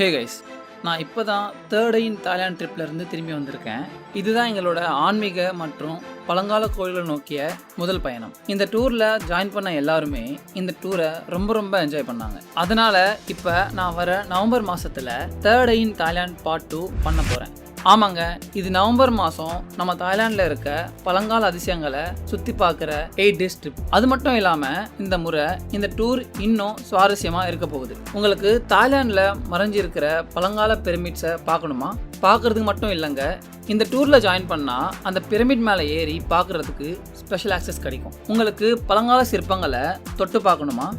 Hey guys நான் இப்போ தான் தேர்ட் இன் தாய்லாந்து ட்ரிப்லேருந்து திரும்பி வந்திருக்கேன். இதுதான் எங்களோட ஆன்மீக மற்றும் பழங்கால கோயில்களை நோக்கிய முதல் பயணம். இந்த டூரில் ஜாயின் பண்ண எல்லாருமே இந்த டூரை ரொம்ப ரொம்ப என்ஜாய் பண்ணாங்க. அதனால் இப்போ நான் வர நவம்பர் மாதத்தில் third in Thailand part two பண்ண போகிறேன் ஆமாங்க இது நவம்பர் மாதம் நம்ம தாய்லாண்டில் இருக்க பழங்கால அதிசயங்களை சுற்றி பார்க்குற எயிட் டேஸ் ட்ரிப் அது மட்டும் இல்லாமல் இந்த முறை இந்த டூர் இன்னும் சுவாரஸ்யமாக இருக்க போகுது. உங்களுக்கு தாய்லாண்டில் மறைஞ்சிருக்கிற பழங்கால பிரமிட்ஸை பார்க்கணுமா? பார்க்குறதுக்கு மட்டும் இல்லைங்க இந்த டூரில் ஜாயின் பண்ணால் அந்த பிரமிட் மேலே ஏறி பார்க்குறதுக்கு ஸ்பெஷல் ஆக்சஸ் கிடைக்கும். உங்களுக்கு பழங்கால சிற்பங்களை தொட்டு பார்க்கணுமா?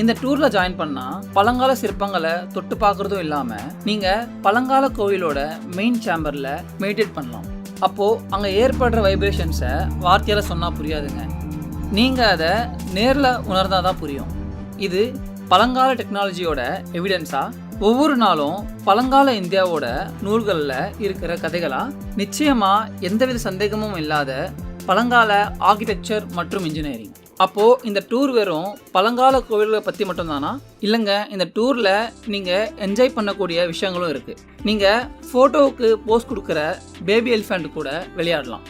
இந்த டூர்ல ஜாயின் பண்ணா பழங்கால சிற்பங்களை தொட்டு பார்க்கறதும் இல்லாம நீங்க பழங்கால கோவிலோட மெயின் சேம்பர்ல மெடிடேட் பண்ணலாம். அப்போ அங்க ஏற்படுற வைப்ரேஷன்ஸை வார்த்தையால சொன்னா புரியாதுங்க. நீங்க அதை நேர்ல உணர்ந்தாதான் புரியும். இது பழங்கால டெக்னாலஜியோட எவிடன்ஸா ஒவ்வொரு நாளும் பழங்கால இந்தியாவோட நூல்களில் இருக்கிற கதைகளா? நிச்சயமா எந்தவித சந்தேகமும் இல்லாத பழங்கால ஆர்கிடெக்சர் மற்றும் இன்ஜினியரிங் அப்போது இந்த டூர் வெறும் பழங்கால கோவில்களை பற்றி மட்டும்தானா? இல்லைங்க இந்த டூரில் நீங்கள் என்ஜாய் பண்ணக்கூடிய விஷயங்களும் இருக்குது நீங்கள் ஃபோட்டோவுக்கு போஸ் கொடுக்குற பேபி எலிஃபண்ட் கூட விளையாடலாம்.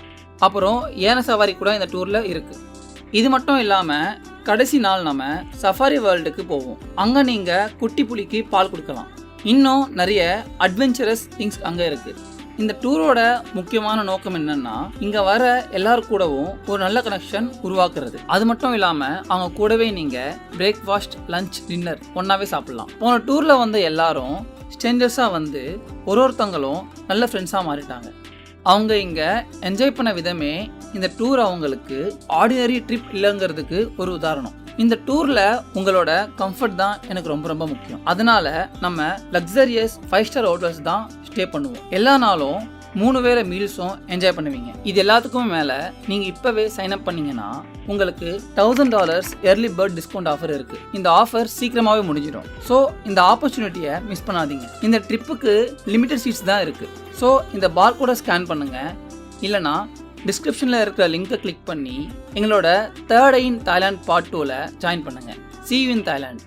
அப்புறம் ஏன சவாரி கூட இந்த டூரில் இருக்குது இது மட்டும் இல்லாமல் கடைசி நாள் நம்ம சஃபாரி வேர்ல்டுக்கு போவோம். அங்கே நீங்கள் குட்டி புலிக்கு பால் கொடுக்கலாம். இன்னும் நிறைய அட்வென்ச்சரஸ் திங்ஸ் அங்கே இருக்குது இந்த டூரோட முக்கியமான நோக்கம் என்னன்னா இங்க வர எல்லாரு கூடவும் ஒரு நல்ல கனெக்ஷன் உருவாக்குறது. அது மட்டும் இல்லாம அவங்க கூடவே நீங்க பிரேக்ஃபாஸ்ட் லஞ்ச் டின்னர் ஒன்னாவே சாப்பிடலாம். போன டூர்ல வந்த எல்லாரும் ஸ்ட்ரேஞ்சர்ஸா வந்து ஒரு ஒருத்தங்களும் நல்ல ஃப்ரெண்ட்ஸா மாறிட்டாங்க. அவங்க இங்க என்ஜாய் பண்ண விதமே இந்த டூர் அவங்களுக்கு ஆர்டினரி ட்ரிப் இல்லைங்கிறதுக்கு ஒரு உதாரணம். இந்த டூரில் உங்களோட கம்ஃபர்ட் தான் எனக்கு ரொம்ப ரொம்ப முக்கியம். அதனால நம்ம லக்ஸரியஸ் ஃபைவ் ஸ்டார் ஹோட்டல்ஸ் தான் ஸ்டே பண்ணுவோம். எல்லா நாளும் மூணு வேளை மீல்ஸும் என்ஜாய் பண்ணுவீங்க. இது எல்லாத்துக்கும் மேலே நீங்கள் இப்போவே சைன் அப் பண்ணீங்கன்னா உங்களுக்கு thousand dollars early bird discount offer இருக்குது இந்த ஆஃபர் சீக்கிரமாகவே முடிஞ்சிடும். ஸோ இந்த ஆப்பர்ச்சுனிட்டியை மிஸ் பண்ணாதீங்க. இந்த ட்ரிப்புக்கு லிமிட்டட் சீட்ஸ் தான் இருக்குது ஸோ இந்த பார் ஸ்கேன் பண்ணுங்கள் இல்லைனா டிஸ்கிரிப்ஷனில் இருக்கிற லிங்கை கிளிக் பண்ணி எங்களோட தேர்ட் இன் தாய்லாந்து பார்ட் டூவில் ஜாயின் பண்ணுங்க. See in Thailand Thailand